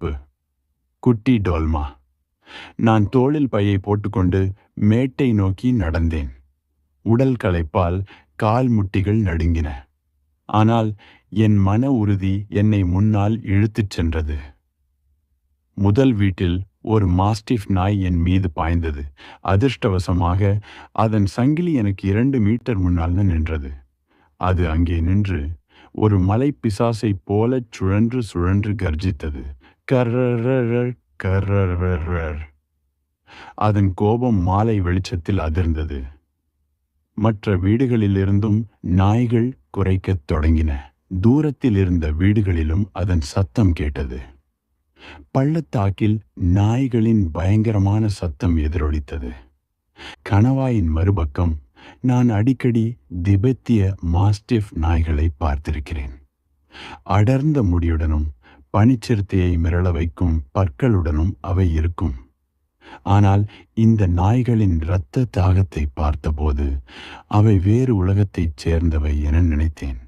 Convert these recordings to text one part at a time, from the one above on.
படைப்பு குட்டி டோல்மா. நான் தோளில் பையை போட்டுக்கொண்டு மேட்டை நோக்கி நடந்தேன். உடல் களைப்பால் கால் முட்டிகள் நடுங்கின. ஆனால் என் மன உறுதி என்னை முன்னால் இழுத்துச் சென்றது. முதல் வீட்டில் ஒரு மாஸ்டிஃப் நாய் என் மீது பாய்ந்தது. அதிர்ஷ்டவசமாக அதன் சங்கிலி எனக்கு இரண்டு மீட்டர் முன்னால் நின்றது. அது அங்கே நின்று ஒரு மலை பிசாசைப் போலச் சுழன்று சுழன்று கர்ஜித்தது. கர்ரர் கர்ரர் அதன் கோபம் மாலை வெளிச்சத்தில் அதிர்ந்தது. மற்ற வீடுகளிலிருந்தும் நாய்கள் குறைக்கத் தொடங்கின. தூரத்தில் இருந்த வீடுகளிலும் அதன் சத்தம் கேட்டது. பள்ளத்தாக்கில் நாய்களின் பயங்கரமான சத்தம் எதிரொலித்தது. கணவாயின் மறுபக்கம் நான் அடிக்கடி திபெத்திய மாஸ்டிஃப் நாய்களை பார்த்திருக்கிறேன். அடர்ந்த முடியுடனும் பனிச்சிறுத்தையை மிரள வைக்கும் பற்களுடனும் அவை இருக்கும். ஆனால் இந்த நாய்களின் இரத்த தாகத்தை பார்த்தபோது அவை வேறு உலகத்தைச் சேர்ந்தவை என நினைத்தேன்.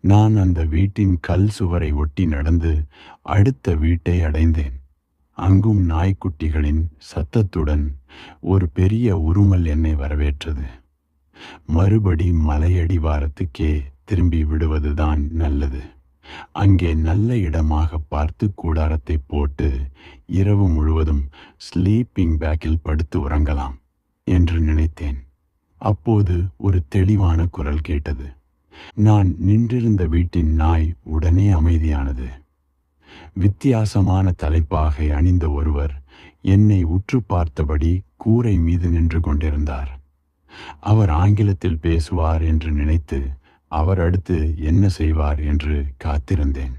நான் அந்த வீட்டின் கல் சுவரை ஒட்டி நடந்து அடுத்த வீட்டை அடைந்தேன். அங்கும் நாய்க்குட்டிகளின் சத்தத்துடன் ஒரு பெரிய உருமல் என்னை வரவேற்றது. மறுபடி மலையடிவாரத்துக்கே திரும்பி விடுவதுதான் நல்லது. அங்கே நல்ல இடமாக பார்த்து கூடாரத்தை போட்டு இரவு முழுவதும் ஸ்லீப்பிங் பேக்கில் படுத்து உறங்கலாம் என்று நினைத்தேன். அப்போது ஒரு தெளிவான குரல் கேட்டது. நான் நின்றிருந்த வீட்டின் நாய் உடனே அமைதியானது. வித்தியாசமான தலைப்பாகை அணிந்த ஒருவர் என்னை உற்று பார்த்தபடி கூரை மீது நின்று கொண்டிருந்தார். அவர் ஆங்கிலத்தில் பேசுவார் என்று நினைத்து அவர் அடுத்து என்ன செய்வார் என்று காத்திருந்தேன்.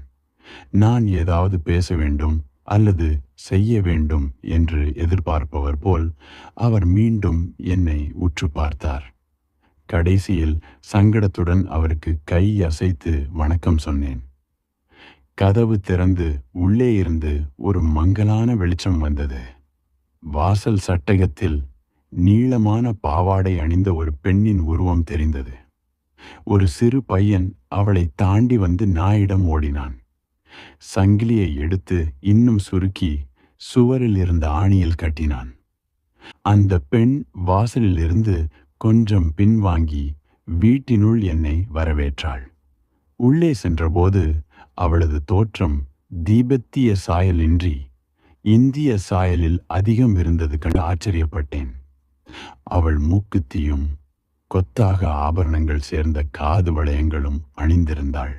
நான் ஏதாவது பேச வேண்டும் அல்லது செய்ய வேண்டும் என்று எதிர்பார்ப்பவர் போல் அவர் மீண்டும் என்னை உற்று பார்த்தார். கடைசியில் சங்கடத்துடன் அவருக்கு கை அசைத்து வணக்கம் சொன்னேன். கதவு திறந்து உள்ளே இருந்து ஒரு மங்கலான வெளிச்சம் வந்தது. வாசல் சட்டகத்தில் நீளமான பாவாடை அணிந்த ஒரு பெண்ணின் உருவம் தெரிந்தது. ஒரு சிறு பையன் அவளை தாண்டி வந்து நாயிடம் ஓடினான். சங்கிலியை எடுத்து இன்னும் சுருக்கி சுவரில் இருந்த ஆணியில் கட்டினான். அந்த பெண் வாசலில் இருந்து கொஞ்சம் பின்வாங்கி வீட்டினுள் என்னை வரவேற்றாள். உள்ளே சென்றபோது அவளது தோற்றம் தீபத்திய சாயலின்றி இந்திய சாயலில் அதிகம் இருந்தது கண்டு ஆச்சரியப்பட்டேன். அவள் மூக்குத்தியும் கொத்தாக ஆபரணங்கள் சேர்ந்த காது வளையங்களும் அணிந்திருந்தாள்.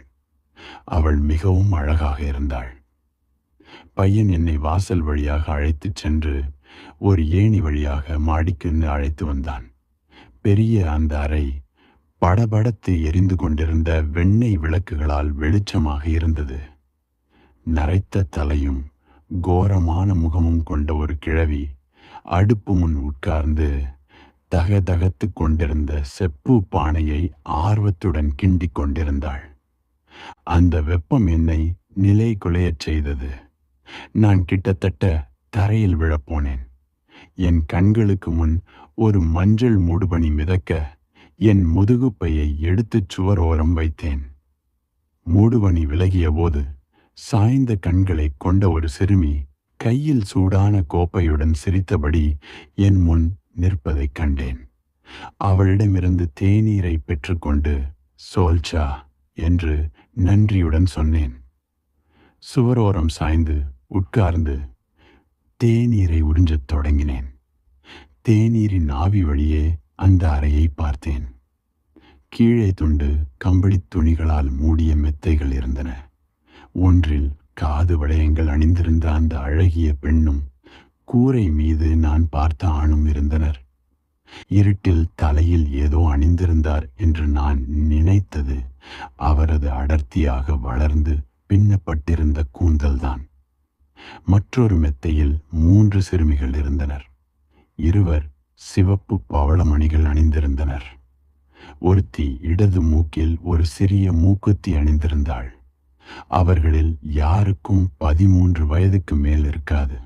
அவள் மிகவும் அழகாக இருந்தாள். பையன் என்னை வாசல் வழியாக அழைத்துச் சென்று ஒரு ஏணி வழியாக மாடிக்கு அழைத்து வந்தான். பெரிய அந்த அறை படபடத்து எரிந்து கொண்டிருந்த வெண்ணெய் விளக்குகளால் வெளிச்சமாக இருந்தது. நரைத்த தலையும் கோரமான முகமும் கொண்ட ஒரு கிழவி அடுப்பு முன் உட்கார்ந்து தகதகத்து கொண்டிருந்த செப்பு பானையை ஆர்வத்துடன் கிண்டிக் கொண்டிருந்தாள். அந்த வெப்பம் என்னை நிலை குலையச் செய்தது. நான் கிட்டத்தட்ட தரையில் விழப்போனேன் என் கண்களுக்கு முன் ஒரு மஞ்சள் மூடுபனி மிதக்க என் முதுகுப்பையை எடுத்துச் சுவர் ஓரம் வைத்தேன். மூடுபனி விலகிய போது சாய்ந்த கண்களை கொண்ட ஒரு சிறுமி கையில் சூடான கோப்பையுடன் சிரித்தபடி என் முன் நிற்பதைக் கண்டேன். அவளிடமிருந்து தேநீரை பெற்றுக்கொண்டு சோல்ச்சா என்று நன்றியுடன் சொன்னேன். சுவரோரம் சாய்ந்து உட்கார்ந்து தேநீரை உறிஞ்சத் தொடங்கினேன். தேநீரின் ஆவி வழியே அந்த அறையை பார்த்தேன். கீழே துண்டு கம்பளித் துணிகளால் மூடிய மெத்தைகள் இருந்தன. ஒன்றில் காது வளையங்கள் அணிந்திருந்த அந்த அழகிய பெண்ணும் கூரை மீது நான் பார்த்த ஆணும் இருந்தனர். இருட்டில் தலையில் ஏதோ அணிந்திருந்தார் என்று நான் நினைத்தது. அவரது அடர்த்தியாக வளர்ந்து பின்னப்பட்டிருந்த கூந்தல்தான். மற்றொரு மெத்தையில் மூன்று சிறுமிகள் இருந்தனர். இருவர் சிவப்பு பவளமணிகள் அணிந்திருந்தனர். ஒருத்தி இடது மூக்கில் ஒரு சிறிய மூக்குத்தி அணிந்திருந்தாள். அவர்களில் யாருக்கும் பதிமூன்று வயதுக்கு மேல் இருக்காது.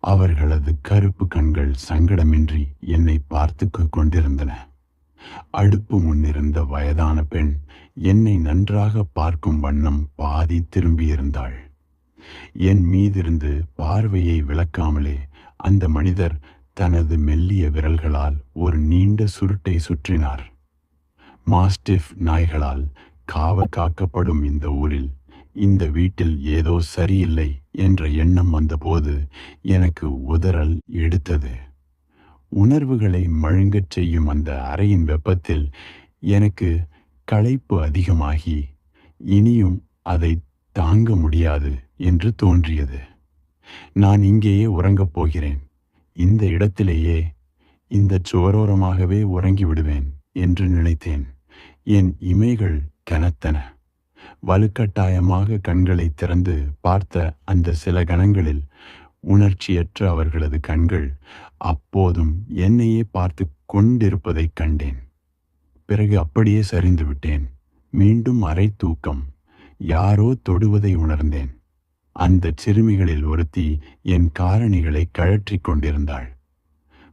அவர்களது கருப்பு கண்கள் சங்கடமின்றி என்னை பார்த்து கொண்டிருந்தன. அடுப்பு முன்னிருந்த வயதான பெண் என்னை நன்றாக பார்க்கும் வண்ணம் பாதி திரும்பியிருந்தாள். என் மீதிருந்து பார்வையை விளக்காமலே அந்த மனிதர் தனது மெல்லிய விரல்களால் ஒரு நீண்ட சுருட்டை சுற்றினார். மாஸ்டிஃப் நாய்களால் காவல் காக்கப்படும் இந்த ஊரில் இந்த வீட்டில் ஏதோ சரியில்லை என்ற எண்ணம் வந்தபோது எனக்கு உதறல் எடுத்தது. உணர்வுகளை மழுங்கச் செய்யும் அந்த அறையின் வெப்பத்தில் எனக்கு களைப்பு அதிகமாகி இனியும் அதை தாங்க முடியாது என்று தோன்றியது. நான் இங்கேயே உறங்கப் போகிறேன். இந்த இடத்திலேயே இந்த சுவரோரமாகவே உறங்கி விடுவேன் என்று நினைத்தேன். என் இமைகள் கனத்தன. வலுக்கட்டாயமாக கண்களை திறந்து பார்த்த அந்த சில கணங்களில் உணர்ச்சியற்ற அவர்களது கண்கள் அப்போதும் என்னையே பார்த்து கொண்டிருப்பதைக் கண்டேன். பிறகு அப்படியே சரிந்து விட்டேன். மீண்டும் அரை தூக்கம் யாரோ தொடுவதை உணர்ந்தேன். அந்த சிறுமிகளில் ஒருத்தி என் காரணிகளை கழற்றிக் கொண்டிருந்தாள்.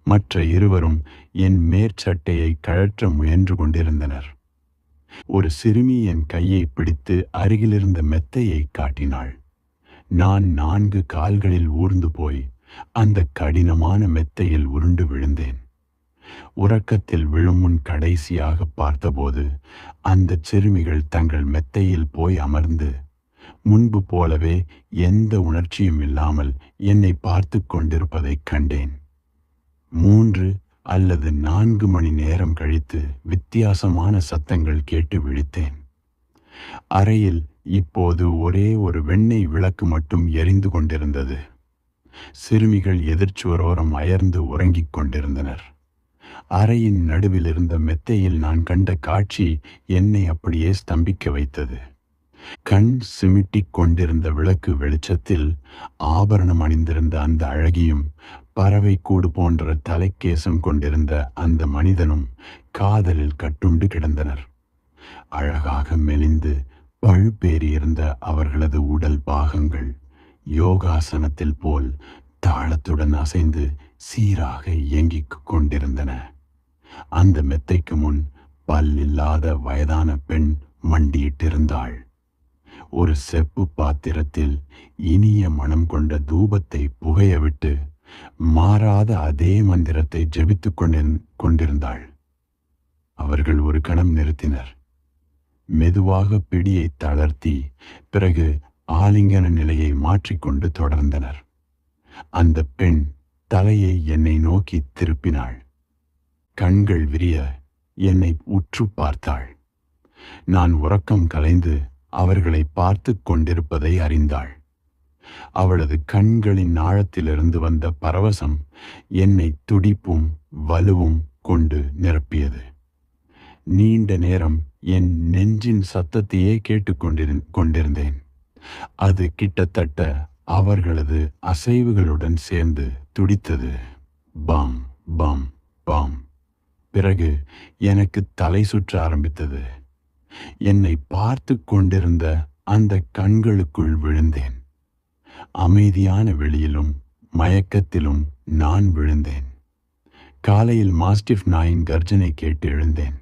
மற்ற இருவரும் என் மேற்சட்டையை கழற்ற முயன்று கொண்டிருந்தனர். ஒரு சிறுமி என் கையை பிடித்து அருகிலிருந்த மெத்தையை காட்டினாள். நான் நான்கு கால்களில் ஊர்ந்து போய் அந்த கடினமான மெத்தையில் உருண்டு விழுந்தேன். உறக்கத்தில் விழும் முன் கடைசியாக பார்த்தபோது அந்த சிறுமிகள் தங்கள் மெத்தையில் போய் அமர்ந்து முன்பு போலவே எந்த உணர்ச்சியும் இல்லாமல் என்னை பார்த்து கொண்டிருப்பதைக் கண்டேன். மூன்று அல்லது நான்கு மணி நேரம் கழித்து வித்தியாசமான சத்தங்கள் கேட்டு விழித்தேன். அறையில் இப்போது ஒரே ஒரு வெண்ணெய் விளக்கு மட்டும் எரிந்து கொண்டிருந்தது. சிறுமிகள் எதிர்ச்சுவரோரம் அயர்ந்து உறங்கிக் கொண்டிருந்தனர். அறையின் நடுவில் இருந்த மெத்தையில் நான் கண்ட காட்சி என்னை அப்படியே ஸ்தம்பிக்க வைத்தது. கண் சிமிட்டிக் கொண்டிருந்த விளக்கு வெளிச்சத்தில் ஆபரணம் அணிந்திருந்த அந்த அழகியும் பறவை கூடு போன்ற தலைக்கேசம் கொண்டிருந்த அந்த மனிதனும் காதலில் கட்டுண்டு கிடந்தனர். அழகாக மெலிந்து பழுப்பேறியிருந்த அவர்களது உடல் பாகங்கள் யோகாசனத்தில் போல் தாளத்துடன் அசைந்து சீராக இயங்கிக் கொண்டிருந்தன. அந்த மெத்தைக்கு முன் பல் இல்லாத வயதான பெண் மண்டியிட்டிருந்தாள். ஒரு செப்பு பாத்திரத்தில் இனிய மனம் கொண்ட தூபத்தை புகையவிட்டு மாறாத அதே மந்திரத்தை ஜெபித்துக் கொண்டிருந்தாள். அவர்கள் ஒரு கணம் நிறுத்தினர். மெதுவாக பிடியை தளர்த்தி பிறகு ஆலிங்கன நிலையை மாற்றிக்கொண்டு தொடர்ந்தனர். அந்த பெண் தலையை என்னை நோக்கி திருப்பினாள். கண்கள் விரிய என்னை உற்று பார்த்தாள். நான் உறக்கம் கலைந்து அவர்களை பார்த்து கொண்டிருப்பதை அறிந்தாள். அவளது கண்களின் ஆழத்திலிருந்து வந்த பரவசம் என்னை துடிப்பும் வலுவும் கொண்டு நிரப்பியது. நீண்ட நேரம் என் நெஞ்சின் சத்தத்தையே கேட்டுக்கொண்டிரு கொண்டிருந்தேன். அது கிட்டத்தட்ட அவர்களது அசைவுகளுடன் சேர்ந்து துடித்தது. பாம் பாம் பாம். பிறகு எனக்கு தலை சுற்ற ஆரம்பித்தது. என்னை பார்த்து கொண்டிருந்த அந்த கண்களுக்குள் விழுந்தேன். அமைதியான வெளியிலும் மயக்கத்திலும் நான் விழுந்தேன். காலையில் மாஸ்டிஃப் நாயின் கர்ஜனை கேட்டு எழுந்தேன்.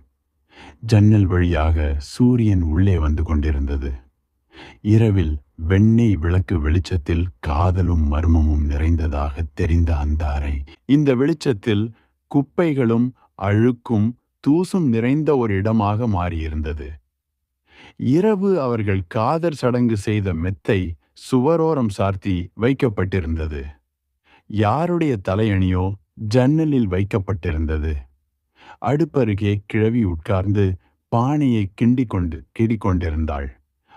ஜன்னல் வழியாக சூரியன் உள்ளே வந்து கொண்டிருந்தது. இரவில் வெண்ணெய் விளக்கு வெளிச்சத்தில் காதலும் மர்மமும் நிறைந்ததாக தெரிந்த அந்த அறை. இந்த வெளிச்சத்தில் குப்பைகளும் அழுக்கும் தூசும் நிறைந்த ஒரு இடமாக மாறியிருந்தது. இரவு அவர்கள் காதர் சடங்கு செய்த மெத்தை சுவரோரம் சார்த்தி வைக்கப்பட்டிருந்தது. யாருடைய தலையணியோ ஜன்னலில் வைக்கப்பட்டிருந்தது. அடுப்பருகே கிழவி உட்கார்ந்து பானையை கிண்டிக்கொண்டு கிடிக்கொண்டிருந்தாள்.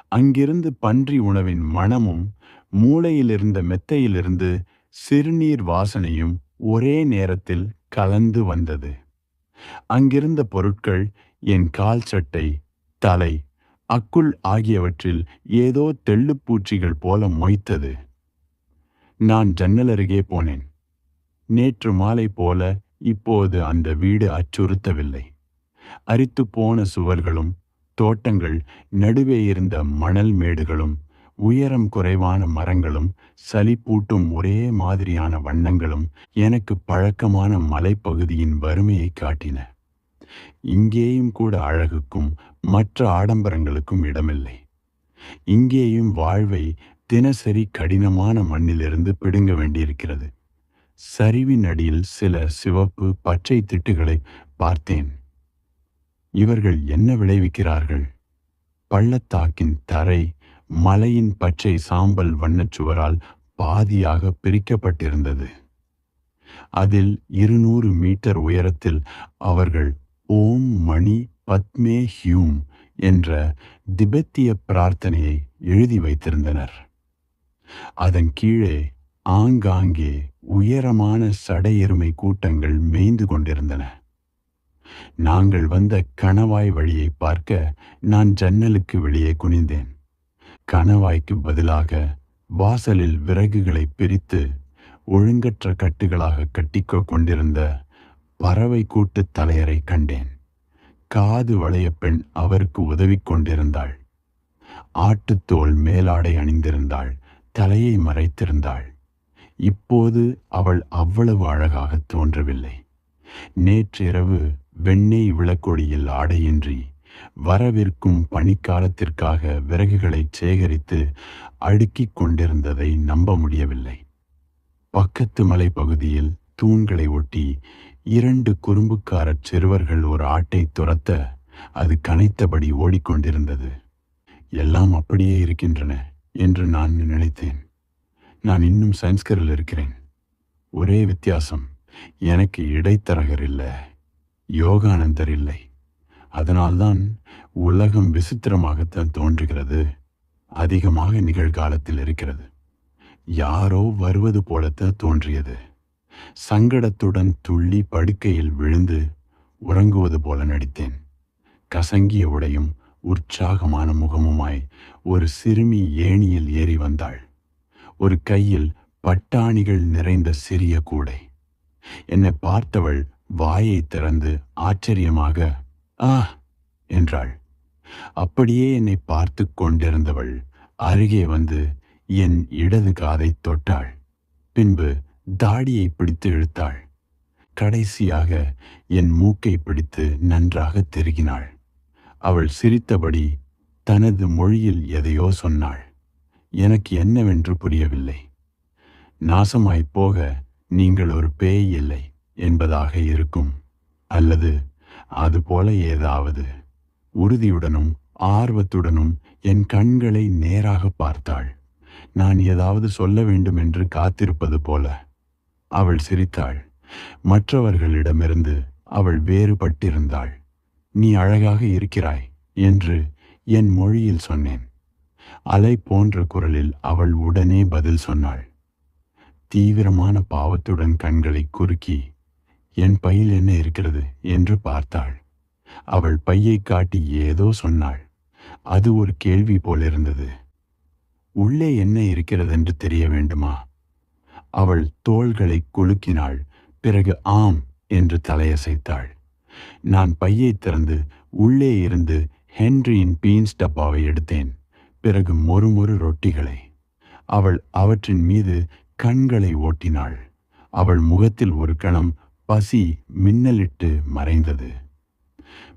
அங்கிருந்து பன்றி உணவின் மணமும் மூளையிலிருந்த மெத்தையிலிருந்து சிறுநீர் வாசனையும் ஒரே நேரத்தில் கலந்து வந்தது. அங்கிருந்த பொருட்கள் என் கால் சட்டை தலை அக்குள் ஆகியவற்றில் ஏதோ தெள்ளுப்பூச்சிகள் போல மொய்த்தது. நான் ஜன்னல் அருகே போனேன். நேற்று மாலை போல இப்போது அந்த வீடு அச்சுறுத்தவில்லை. அரித்து போன சுவர்களும் தோட்டங்கள் நடுவே இருந்த மணல் மேடுகளும் உயரம் குறைவான மரங்களும் சலிப்பூட்டும் ஒரே மாதிரியான வண்ணங்களும் எனக்கு பழக்கமான மலைப்பகுதியின் வறுமையை காட்டின. இங்கேயும் கூட அழகுக்கும் மற்ற ஆடம்பரங்களுக்கும் இடமில்லை. இங்கேயும் வாழ்வை தினசரி கடினமான மண்ணிலிருந்து பிடுங்க வேண்டியிருக்கிறது. சரிவின் அடியில் சில சிவப்பு பச்சை திட்டுகளை பார்த்தேன். இவர்கள் என்ன விளைவிக்கிறார்கள்? பள்ளத்தாக்கின் தரை மலையின் பச்சை சாம்பல் வண்ணச் சுவரால் பாதியாக பிரிக்கப்பட்டிருந்தது. அதில் இருநூறு மீட்டர் உயரத்தில் அவர்கள் ஓம் மணி பத்மே ஹியூம் என்ற திபெத்திய பிரார்த்தனையை எழுதி வைத்திருந்தனர். அதன் கீழே ஆங்காங்கே உயரமான சடையெருமை கூட்டங்கள் மேய்ந்து கொண்டிருந்தன. நாங்கள் வந்த கணவாய் வழியை பார்க்க நான் ஜன்னலுக்கு வெளியே குனிந்தேன். கணவாய்க்கு பதிலாக வாசலில் விறகுகளை பிரித்து ஒழுங்கற்ற கட்டுகளாக கட்டிக்கோ கொண்டிருந்த பறவை கூட்டு தலையரை கண்டேன். காது வளைய பெண் அவருக்கு உதவி கொண்டிருந்தாள். ஆட்டுத்தோல் மேலாடை அணிந்திருந்தாள். தலையை மறைத்திருந்தாள். இப்போது அவள் அவ்வளவு அழகாக தோன்றவில்லை. நேற்றிரவு வெண்ணெய் விளக்கொடியில் ஆடையின்றி வரவிருக்கும் பனிக்காலத்திற்காக விறகுகளை சேகரித்து அடுக்கிக் கொண்டிருந்ததை நம்ப முடியவில்லை. பக்கத்து மலை பகுதியில் தூண்களை ஒட்டி இரண்டு குறும்புக்காரச் சிறுவர்கள் ஒரு ஆட்டை துரத்த அது கனைத்தபடி ஓடிக்கொண்டிருந்தது. எல்லாம் அப்படியே இருக்கின்றன என்று நான் நினைத்தேன். நான் இன்னும் சயின்ஸ்கரில் இருக்கிறேன். ஒரே வித்தியாசம் எனக்கு இடைத்தரகர் இல்லை யோகானந்தர் இல்லை. அதனால்தான் உலகம் விசித்திரமாகத்தான் தோன்றுகிறது அதிகமாக நிகழ்காலத்தில் இருக்கிறது. யாரோ வருவது போலத்தான் தோன்றியது. சங்கடத்துடன் துள்ளி படுக்கையில் விழுந்து உறங்குவது போல நடித்தேன். கசங்கிய உடையும் உற்சாகமான முகமுமாய் ஒரு சிறுமி ஏணியில் ஏறி வந்தாள். ஒரு கையில் பட்டாணிகள் நிறைந்த சிறிய கூடை. என்னை பார்த்தவள் வாயை திறந்து ஆச்சரியமாக ஆ என்றாள். அப்படியே என்னை பார்த்து கொண்டிருந்தவள் அருகே வந்து என் இடது காதை தொட்டாள். பின்பு தாடியை பிடித்து இழுத்தாள். கடைசியாக என் மூக்கை பிடித்து நன்றாக திருகினாள். அவள் சிரித்தபடி தனது மொழியில் எதையோ சொன்னாள். எனக்கு என்னவென்று புரியவில்லை. நாசமாய்ப் போக நீங்கள் ஒரு பேய் இல்லை என்பதாக இருக்கும். அல்லது அதுபோல ஏதாவது. உறுதியுடனும் ஆர்வத்துடனும் என் கண்களை நேராக பார்த்தாள். நான் ஏதாவது சொல்ல வேண்டும் என்று காத்திருப்பது போல. அவள் சிரித்தாள். மற்றவர்களிடமிருந்து அவள் வேறுபட்டிருந்தாள். நீ அழகாக இருக்கிறாய் என்று என் மொழியில் சொன்னேன். அலை போன்ற குரலில் அவள் உடனே பதில் சொன்னாள். தீவிரமான பாவத்துடன் கண்களை குறுக்கி என் பையில் என்ன இருக்கிறது? என்று பார்த்தாள். அவள் பையை காட்டி ஏதோ சொன்னாள். அது ஒரு கேள்வி போலிருந்தது. உள்ளே என்ன இருக்கிறது என்று தெரிய வேண்டுமா? அவள் தோள்களை குலுக்கினாள். பிறகு ஆம் என்று தலையசைத்தாள். நான் பையை திறந்து உள்ளே இருந்து ஹென்ரியின் பீன்ஸ் டப்பாவை எடுத்தேன். பிறகு மொறுமொறு ரொட்டிகளை. அவள் அவற்றின் மீது கண்களை ஓட்டினாள். அவள் முகத்தில் ஒரு கணம் பசி மின்னலிட்டு மறைந்தது.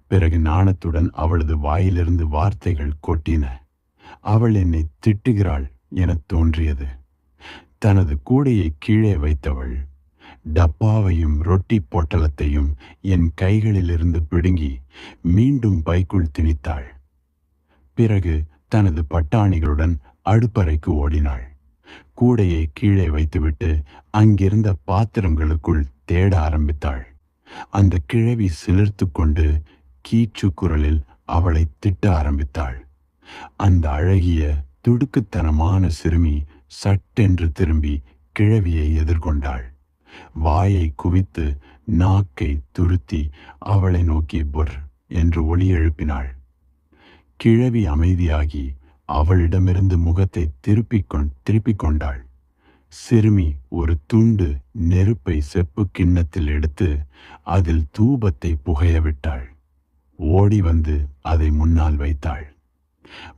பிறகு நாணத்துடன் அவளது வாயிலிருந்து வார்த்தைகள் கொட்டின. அவள் என்னை திட்டுகிறாள் எனத் தோன்றியது. தனது கூடையை கீழே வைத்தவள் டப்பாவையும் ரொட்டி பொட்டலத்தையும் என் கைகளிலிருந்து பிடுங்கி மீண்டும் பைக்குள் திணித்தாள். பிறகு தனது பட்டாணிகளுடன் அடுப்பறைக்கு ஓடினாள். கூடையை கீழே வைத்துவிட்டு அங்கிருந்த பாத்திரங்களுக்குள் தேட ஆரம்பித்தாள். அந்த கிழவி சிலிர்த்து கொண்டு கீச்சு குரலில் அவளை திட்ட ஆரம்பித்தாள். அந்த அழகிய துடுக்குத்தனமான சிறுமி சட்டென்று திரும்பி கிழவியை எதிர்கொண்டாள். வாயை குவித்து நாக்கை துருத்தி அவளை நோக்கி பொர் என்று ஒளி எழுப்பினாள். கிழவி அமைதியாகி அவளிடமிருந்து முகத்தை திருப்பிக் கொண் திருப்பிக் கொண்டாள். சிறுமி ஒரு துண்டு நெருப்பை செப்பு கிண்ணத்தில் எடுத்து அதில் தூபத்தை புகைய விட்டாள். ஓடி வந்து அதை முன்னால் வைத்தாள்.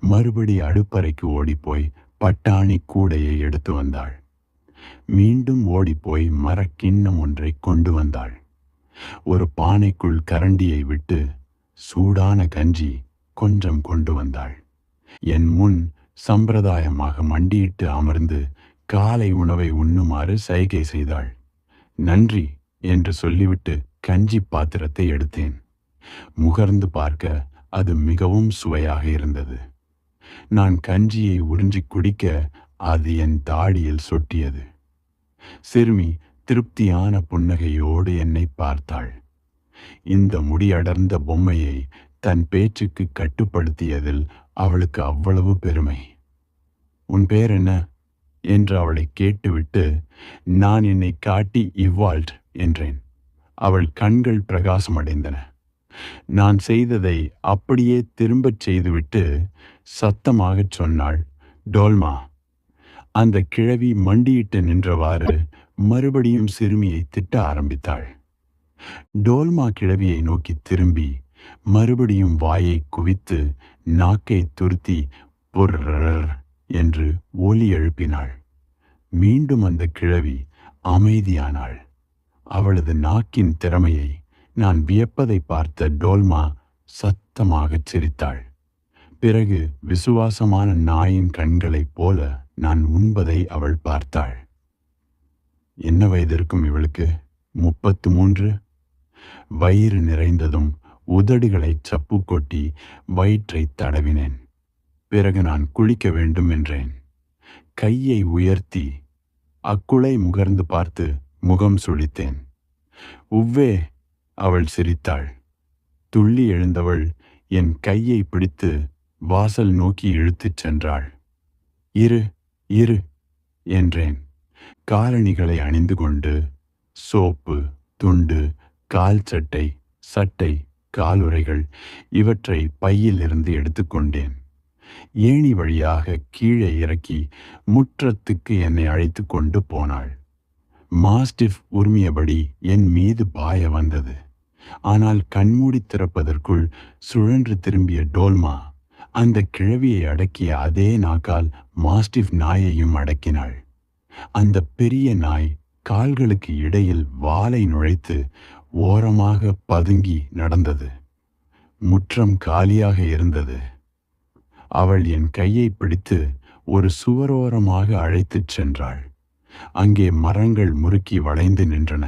மறுபடி அடுப்பறைக்கு ஓடிப்போய் பட்டாணி கூடையை எடுத்து வந்தாள். மீண்டும் ஓடிப்போய் மரக்கிண்ணம் ஒன்றை கொண்டு வந்தாள். ஒரு பானைக்குள் கரண்டியை விட்டு சூடான கஞ்சி கொஞ்சம் கொண்டு வந்தாள். என் முன் சம்பிரதாயமாக மண்டியிட்டு அமர்ந்து காலை உணவை உண்ணுமாறு சைகை செய்தாள். நன்றி என்று சொல்லிவிட்டு கஞ்சி பாத்திரத்தை எடுத்தேன். முகர்ந்து பார்க்க அது மிகவும் சுவையாக இருந்தது. நான் கஞ்சியை உறிஞ்சி குடிக்க அது என் தாடியில் சொட்டியது. சிறுமி திருப்தியான புன்னகையோடு என்னை பார்த்தாள். இந்த முடியடர்ந்த பொம்மையை தன் பேச்சுக்கு கட்டுப்படுத்தியதில் அவளுக்கு அவ்வளவு பெருமை. உன் பேர் என்ன? என்று அவளை கேட்டுவிட்டு நான் என்னை காட்டி இவ்வால்ட் என்றேன். அவள் கண்கள் பிரகாசமடைந்தன. நான் செய்ததை அப்படியே திரும்பச் செய்துவிட்டு சத்தமாகச் சொன்னாள். டோல்மா அந்த கிழவி மண்டியிட்டு நின்றவாறு மறுபடியும் சிறுமியை திட்ட ஆரம்பித்தாள். டோல்மா கிழவியை நோக்கி திரும்பி மறுபடியும் வாயை குவித்து நாக்கை துருத்தி பொர்ரர் என்று ஒலி எழுப்பினாள். மீண்டும் அந்த கிழவி அமைதியானாள். அவளது நாக்கின் திறமையை நான் வியப்பதை பார்த்த டோல்மா சத்தமாகச் சிரித்தாள். பிறகு விசுவாசமான நாயின் கண்களைப் போல நான் உண்பதை அவள் பார்த்தாள். என்ன வயதிருக்கும் இவளுக்கு? முப்பத்து மூன்று. வயிறு நிறைந்ததும் உதடுகளை சப்பு கொட்டி வயிற்றை தடவினேன். பிறகு நான் குளிக்க வேண்டும் என்றேன். கையை உயர்த்தி அக்குளை முகர்ந்து பார்த்து முகம் சுழித்தேன். உவ்வே அவள் சிரித்தாள். துள்ளி எழுந்தவள் என் கையை பிடித்து வாசல் நோக்கி இழுத்துச் சென்றாள். இரு இரு என்றேன். காலணிகளை அணிந்து கொண்டு சோப்பு துண்டு கால் சட்டை சட்டை காலுறைகள் இவற்றை பையிலிருந்து எடுத்துக்கொண்டேன் ஏணி வழியாக கீழே இறக்கி முற்றத்துக்கு என்னை அழைத்து கொண்டு போனாள். மாஸ்டிஃப் உரிமையபடி என் மீது பாய வந்தது. ஆனால் கண்மூடி திறப்பதற்குள் சுழன்று திரும்பிய டோல்மா அந்த கிழவியை அடக்கிய அதே நாக்கால் மாஸ்டிஃப் நாயையும் அடக்கினாள். அந்த பெரிய நாய் கால்களுக்கு இடையில் வாலை நுழைத்து ஓரமாக பதுங்கி நடந்தது. முற்றம் காலியாக இருந்தது. அவள் என் கையை பிடித்து ஒரு சுவரோரமாக அழைத்துச் சென்றாள். அங்கே மரங்கள் முறுக்கி வளைந்து நின்றன.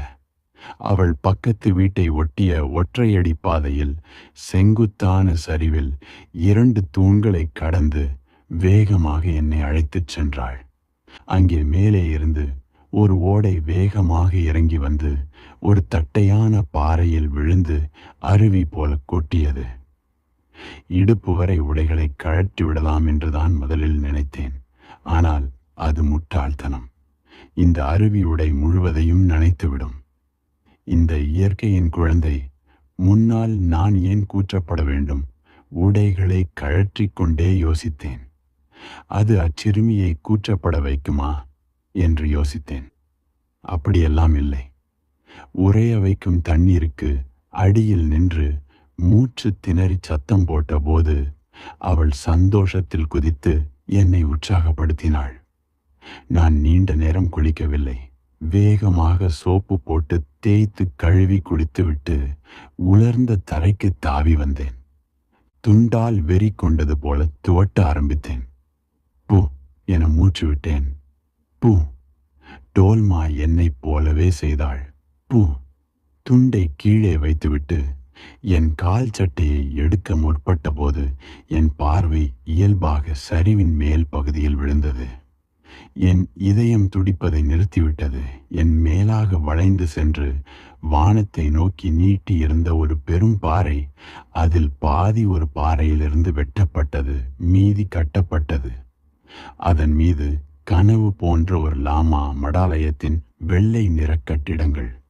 அவள் பக்கத்து வீட்டை ஒட்டிய ஒற்றையடி பாதையில் செங்குத்தான சரிவில் இரண்டு தூண்களை கடந்து வேகமாக என்னை அழைத்துச் சென்றாள். அங்கே மேலே இருந்து ஒரு ஓடை வேகமாக இறங்கி வந்து ஒரு தட்டையான பாறையில் விழுந்து அருவி போல கொட்டியது. இடுப்பு வரை உடைகளை கழற்றி விடலாம் என்றுதான் முதலில் நினைத்தேன். ஆனால் அது முட்டாள்தனம். இந்த அருவி உடை முழுவதையும் நனைத்துவிடும். இந்த இயற்கையின் குழந்தை முன்னால் நான் ஏன் கூற்றப்பட வேண்டும்? உடைகளை கழற்றிக் கொண்டே யோசித்தேன். அது அச்சிறுமியை கூற்றப்பட வைக்குமா? என்று யோசித்தேன். அப்படியெல்லாம் இல்லை. உறைய வைக்கும் தண்ணீருக்கு அடியில் நின்று மூச்சு திணறி சத்தம் போட்டபோது அவள் சந்தோஷத்தில் குதித்து என்னை உற்சாகப்படுத்தினாள். நான் நீண்ட நேரம் குளிக்கவில்லை. வேகமாக சோப்பு போட்டு தேய்த்து கழுவி குளித்துவிட்டு உலர்ந்த தரைக்கு தாவி வந்தேன். துண்டால் வெறி கொண்டது போல துவட்ட ஆரம்பித்தேன். பூ என மூச்சு விட்டேன். பூ டோல்மா என்னைப் போலவே செய்தாள். பூ துண்டை கீழே வைத்துவிட்டு என் கால் சட்டையை எடுக்க முற்பட்ட போது என் பார்வை இயல்பாக சரிவின் மேல் பகுதியில் விழுந்தது. என் இதயம் துடிப்பதை நிறுத்திவிட்டது. என் மேலாக வளைந்து சென்று வானத்தை நோக்கி நீட்டி இருந்த ஒரு பெரும் பாறை அதில் பாதி ஒரு பாறையிலிருந்து வெட்டப்பட்டது மீதி கட்டப்பட்டது. அதன் மீது கனவு போன்ற ஒரு லாமா மடாலயத்தின் வெள்ளை நிற கட்டிடங்கள்.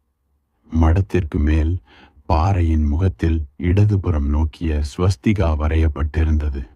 மடத்திற்கு மேல் பாறையின் முகத்தில் இடதுபுறம் நோக்கிய ஸ்வஸ்திகா வரையப்பட்டிருந்தது.